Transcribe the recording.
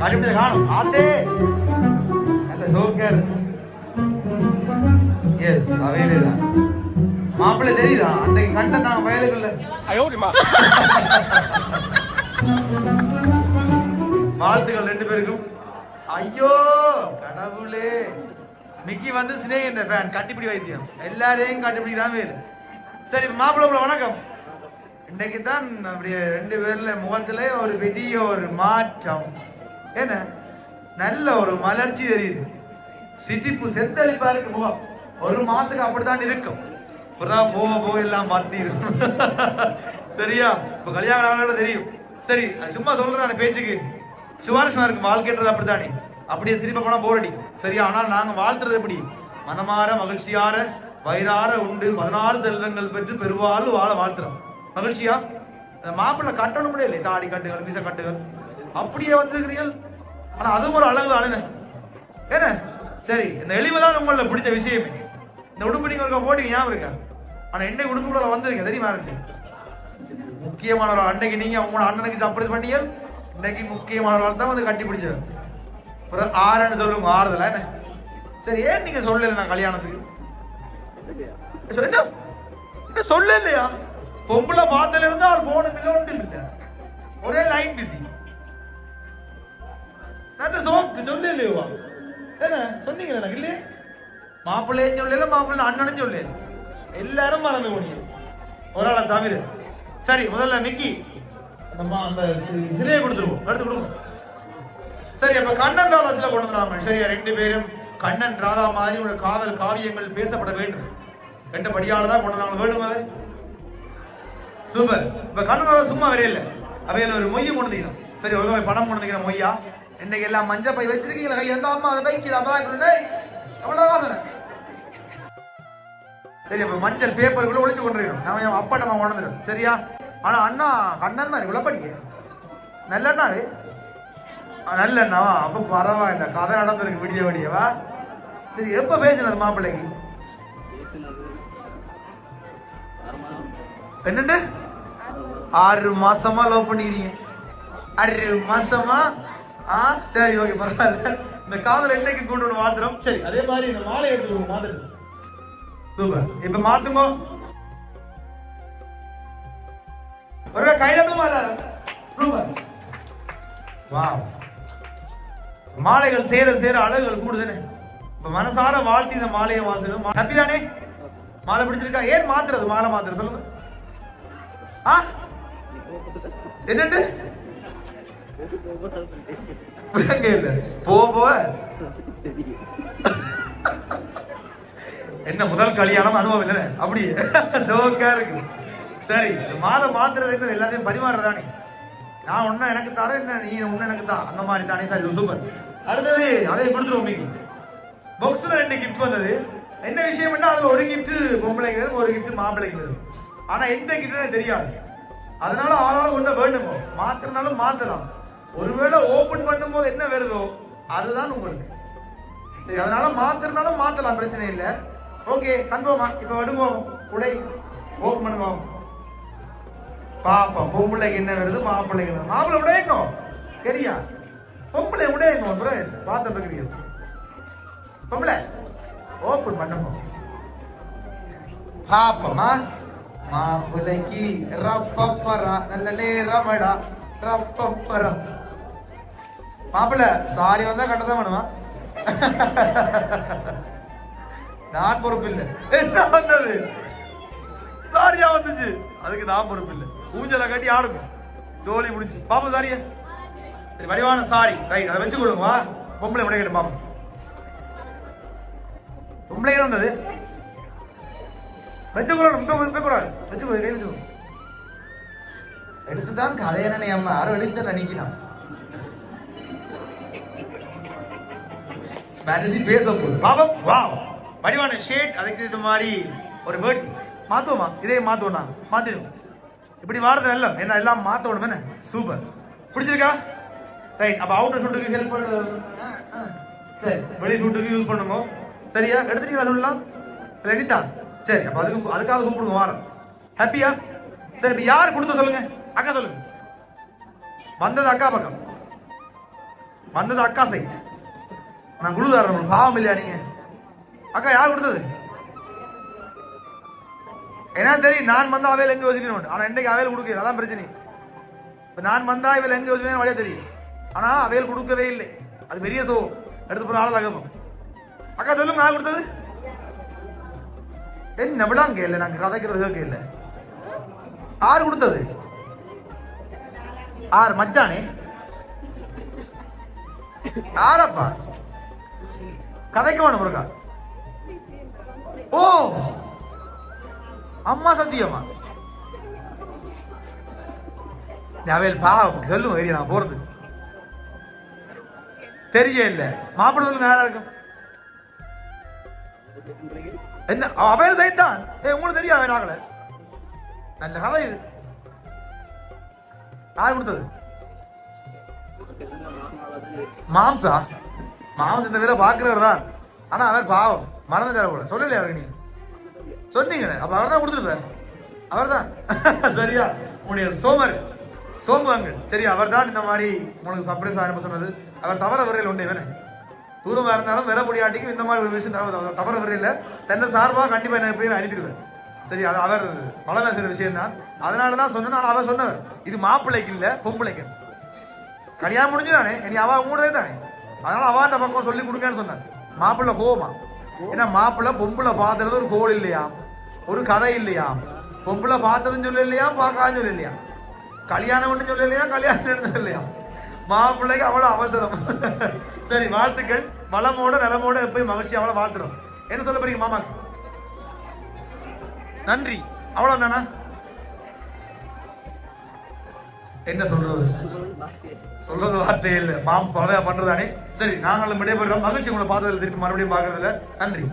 കാശുപിടി കാണും ആദ്യേ നല്ല எஸ் மாப்பிள்ளை தெரியுதா? அன்றைக்கு கண்ட நான் வயலுக்குள்ள. வாழ்த்துக்கள் ரெண்டு பேருக்கும். ஐயோ கடவுளே. மிக்கி வந்து சினேக என்ற ஃபேன் கட்டிப்பிடி வைத்தியம். எல்லாரையும் கட்டிப்பிடிக்கிறான் வேறு சரி மாப்பிள்ளை வணக்கம். இன்னைக்கு தான் அப்படியே ரெண்டு பேர்ல முகத்துல ஒரு பெரிய ஒரு மாற்றம். என்ன? நல்ல ஒரு மலர்ச்சி தெரியுது. சிட்டிப்பு செத்தளிப்பா இருக்கு முகம். ஒரு மாதத்துக்கு அப்படித்தான் இருக்கும். புறா போக போக எல்லாம் மாத்திரும். சரியா? இப்ப கல்யாணம் தெரியும். சரி அது சும்மா சொல்றேன் அந்த பேச்சுக்கு. சுவாரஸ்யமா இருக்கும் வாழ்க்கைன்றது அப்படித்தானே? அப்படியே சிரிப்பா போனா போர் அடி சரியா? ஆனால் நாங்க வாழ்த்துறது எப்படி? மனமாற மகிழ்ச்சியார வயிறார உண்டு. பதினாறு செல்வங்கள் பெற்று பெருவாலும் வாழ வாழ்த்துறோம். மகிழ்ச்சியா? மாப்பிள்ளை கட்டணும் முடியல தாடி கட்டுகள் மீச கட்டுகள். அப்படியே வந்துருக்கிறீர்கள். ஆனா அதுவும் ஒரு அழகு தானே என்ன? சரி இந்த எளிமை தான் உங்கள பிடிச்ச விஷயமே. இந்த உடுப்பு நீங்க ஒருக்கா போட்டீங்க ஞாபகம் இருக்கா? ஆனா என்ன உடுப்பு கூட வந்திருக்க தெரியுமா முக்கியமான ஒரு அன்னைக்கு நீங்க உங்களோட அண்ணனுக்கு சர்ப்ரைஸ் பண்ணீங்க இன்னைக்கு முக்கியமானவர்கள் தான் வந்து கட்டி பிடிச்சது அப்புறம் ஆறுன்னு சொல்லுங்க ஆறுதல என்ன? சரி ஏன் நீங்க சொல்லல நான் கல்யாணத்துக்கு? என்ன என்ன? சொல்ல இல்லையா பொம்பளை பார்த்தல இருந்தா அவர் போன இல்லை ஒன்றும் இல்லை? ஒரே லைன் பிஸி நான் சோக்கு சொல்ல இல்லையா? என்ன? சொன்னீங்களா எனக்கு இல்லையே? மாப்பிள்ளையும் சொல்லல மாப்பிள்ளை அண்ணனும் சொல்லு எல்லாரும் மறந்து போனீங்க. ஒரு ஆளை தவிர. சரி முதல்ல மிக்கி அந்த அந்த சிலையை கொடுத்துருவோம். எடுத்து கொடுப்போம் சரி அப்ப கண்ணன் ராதா சிலை கொண்டு வந்தாங்க. சரியா ரெண்டு பேரும் கண்ணன் ராதா மாதிரி ஒரு காதல் காவியங்கள் பேசப்பட வேண்டும். ரெண்டு படியால தான் கொண்டு வந்தாங்க. வேண்டும் அது? சூப்பர். இப்ப கண்ணன் ராதா சும்மா வரையில. அவையில ஒரு மொய்யை கொண்டு வந்துக்கணும் சரி ஒரு பணம் கொண்டு வந்துக்கணும் மொய்யா? இன்னைக்கு எல்லாம் மஞ்சள் பை வச்சிருக்கீங்களா எந்த அம்மா அதை பைக்கிறா? அப்பதான் எவ்வளவு வாசனை. சரி அப்ப மஞ்சள் பேப்பருக்குள்ள ஒழிச்சு கொண்டிருக்கணும். நம்ம என் நம்ம உணர்ந்துடும். சரியா? ஆனா அண்ணா கண்ணன் மாதிரி உளப்படியே நல்லண்ணாவே நல்லண்ணாவா அப்ப பரவாயில்ல. கதை நடந்திருக்கு விடிய விடியவா சரி எப்ப பேசினது மாப்பிள்ளைக்கு? என்னண்டு? ஆறு மாசமா லவ் பண்ணிக்கிறீங்க. ஆறு மாசமா? ஆ சரி ஓகே பரவாயில்ல. இந்த காதல் என்னைக்கு கொண்டு வந்து வாழ்த்துறோம். சரி அதே மாதிரி இந்த மாலை எடுத்து மாத்திரம் சூப்பர். இப்ப மாத்துங்க. ஒரு கையில தான் எல்லாரும்? சூப்பர். வா மாலைகள் சேர சேர அழகுகள் கூடுதுன்னு. இப்ப மனசார வாழ்த்தி இந்த மாலையை மாத்தணும் ஹாப்பி தானே மாலை பிடிச்சிருக்கா? ஏன் மாத்துறது? மாலை மாத்துறது சொல்லுங்க. ஆ? என்னண்டு விளங்க இல்ல போ போ என்ன முதல் கல்யாணம் அனுபவம் இல்லை அப்படியே. சோக்கா இருக்கு. சரி இந்த மாதம் மாத்துறது எல்லாத்தையும் பரிமாறுறதானே நான் ஒன்னும் எனக்கு தர என்ன? நீ ஒன்னு எனக்கு தான் அந்த மாதிரி தானே சரி சூப்பர் அடுத்தது அதை கொடுத்துருவோம் இன்னைக்கு. பாக்ஸ்ல ரெண்டு கிஃப்ட் வந்தது. என்ன விஷயம்னா அதுல ஒரு கிஃப்ட் பொம்பளைக்கு வரும் ஒரு கிஃப்ட் மாப்பிள்ளைக்கு வரும் ஆனா எந்த கிஃப்ட்னு தெரியாது. அதனால ஆளாலும் கொண்ட வேண்டுமோ? மாத்திரனாலும் மாத்தலாம். ஒருவேளை ஓபன் பண்ணும்போது என்ன வருதோ அதுதான் உங்களுக்கு. சரி அதனால மாத்திரனாலும் மாத்தலாம் பிரச்சனை இல்ல. ஓகே கன்ஃபார்மா இப்ப விடுவோம் உடை ஓபன் பண்ணுவோம். பாப்போம் பொம்பளைக்கு என்ன வருது மாப்பிள்ளைக்கு என்ன மாப்பிள்ளை உடையங்கோ சரியா? பொம்பளை உடையங்கோ ப்ரோ பார்த்து இருக்கிறீங்க பொம்பளை ஓப்பன் பண்ணுங்க. பாப்பமா? மாப்பிள்ளைக்கு ரப்பப்பரா நல்ல நேரமடா. மாப்பிள்ள சாரி வந்தா கட்டதான் பண்ணுவான் நான் பொறுப்பு இல்லை என்ன வந்தது சாரியா வந்துச்சு. அதுக்கு நான் பொறுப்பு இல்லை ஊஞ்சலை கட்டி ஆடுங்க. சோழி முடிச்சு பாப்போம் சாரியா சரி வடிவான சாரி ரைட் அதை வச்சு கொடுங்க வா பொம்பளை முறை கேட்டு பாப்போம் பொம்பளை வந்தது. வச்சு கொடுக்கணும் முக்க கூடாது கையில் வச்சுக்கோ. எடுத்துதான் கதையரனை அம்மா யாரும் எடுத்து நினைக்கலாம் மேனேஜி பேச போகுது பாபம் வா வடிவான ஷேட் அதுக்கு இது மாதிரி ஒரு வேர்ட் மாத்துவோமா? இதே மாத்துவோம்னா மாத்திடும் இப்படி வாரது நல்ல என்ன எல்லாம் மாத்தணும் என்ன? சூப்பர் பிடிச்சிருக்கா? ரைட் அப்ப அவுட்டர் ஷூட்டுக்கு ஹெல்ப் ஆ, சரி வெளி ஷூட்டுக்கு யூஸ் பண்ணுங்க. சரியா? எடுத்துட்டு வரலாம் ரெடிதான் சரி அப்ப அதுக்கு அதுக்காக கூப்பிடுங்க வாரம். ஹாப்பியா சரி இப்போ யார் கொடுத்த சொல்லுங்க? அக்கா சொல்லுங்க வந்தது அக்கா பக்கம். வந்தது அக்கா சைட் நான் குழுதாரன் பாவம் இல்லையா நீங்க அக்கா யார் கொடுத்தது? ஏன்னா தெரியும் நான் வந்தா அவையில் எங்க யோசிக்கணும் ஆனா இன்னைக்கு அவையில் கொடுக்கல அதான் பிரச்சனை. இப்ப நான் வந்தா இவள் எங்க யோசிக்கணும் வழியா தெரியும். ஆனா அவையில் கொடுக்கவே இல்லை. அது பெரிய சோ எடுத்து போற ஆள் தகப்பம் அக்கா சொல்லுங்க நான் கொடுத்தது? என்ன விழாங்க இல்லை நாங்க கதைக்கிறது கேட்க இல்லை. ஆறு கொடுத்தது? ஆறு மச்சானே. ஆறப்பா. கதைக்க வேணும் முருகா. ஓ. அம்மா சத்தியம்மா அவையில் பாவம் சொல்லும் ஏரியா நான் போறது. தெரிய இல்ல. மாப்பிள்ளை சொல்லுங்க யாரா இருக்கும். என்ன அவன் சைட் தான் ஏ உங்களுக்கு தெரியும் அவன் ஆகல நல்ல கதை இது. யார் கொடுத்தது? மாம்சா? மாம்சம் இந்த வேலை பாக்குறவர் தான் ஆனா அவர் பாவம். மறந்து தரக்கூட சொல்லலையே சொல்லலையா அவருக்கு நீங்கள் சொன்னீங்களே. அப்ப அவர் தான் கொடுத்துருப்பார். அவர் தான் சரியா? உங்களுடைய சோமர் சோமுவாங்க சரி அவர் தான் இந்த மாதிரி உங்களுக்கு சர்ப்ரைஸ் ஆரம்ப சொன்னது. அவர் தவற வரையில் உண்டு இவனே. தூரமா இருந்தாலும் வர முடியாட்டிக்கும் இந்த மாதிரி ஒரு விஷயம் தவற. தவற வரையில் தன்னை சார்பாக கண்டிப்பா என்ன போய் அனுப்பிடுவேன். சரி அது அவர் பல பேசுகிற விஷயம் தான் அதனால தான் சொன்னேன் அவர் சொன்னவர். இது மாப்பிள்ளைக்கு இல்லை பொம்பளைக்கு. கல்யாணம் முடிஞ்சு தானே இனி அவ மூடதே தானே? அதனால அவ பக்கம் சொல்லி கொடுங்கன்னு சொன்னார். மாப்பிள்ளை கோவமா? ஏன்னா மாப்பிள்ளை பொம்பளை பார்த்தது ஒரு கோல் இல்லையா? ஒரு கதை இல்லையா? பொம்பளை பார்த்ததுன்னு சொல்ல இல்லையா பார்க்காதுன்னு சொல்ல இல்லையா கல்யாணம் ஒன்று சொல்ல இல்லையா கல்யாணம் சொல்ல இல்லையா மாப்பிள்ளைக்கு அவ்வளோ அவசரம். சரி வாழ்த்துக்கள். வளமோட நலமோட போய் மகிழ்ச்சி அவ்வளோ வாழ்த்துறோம். என்ன சொல்ல போறீங்க மாமாக்கு நன்றி. அவ்வளவுதானா? என்ன சொல்றது? சொல்றது வார்த்தை இல்லை. மாம் பண்றதானே. சரி நாங்களும் விடைபெறுறோம். மகிழ்ச்சி உங்களை பார்த்ததில் திருப்பி மறுபடியும் பார்க்கறதுல நன்றி.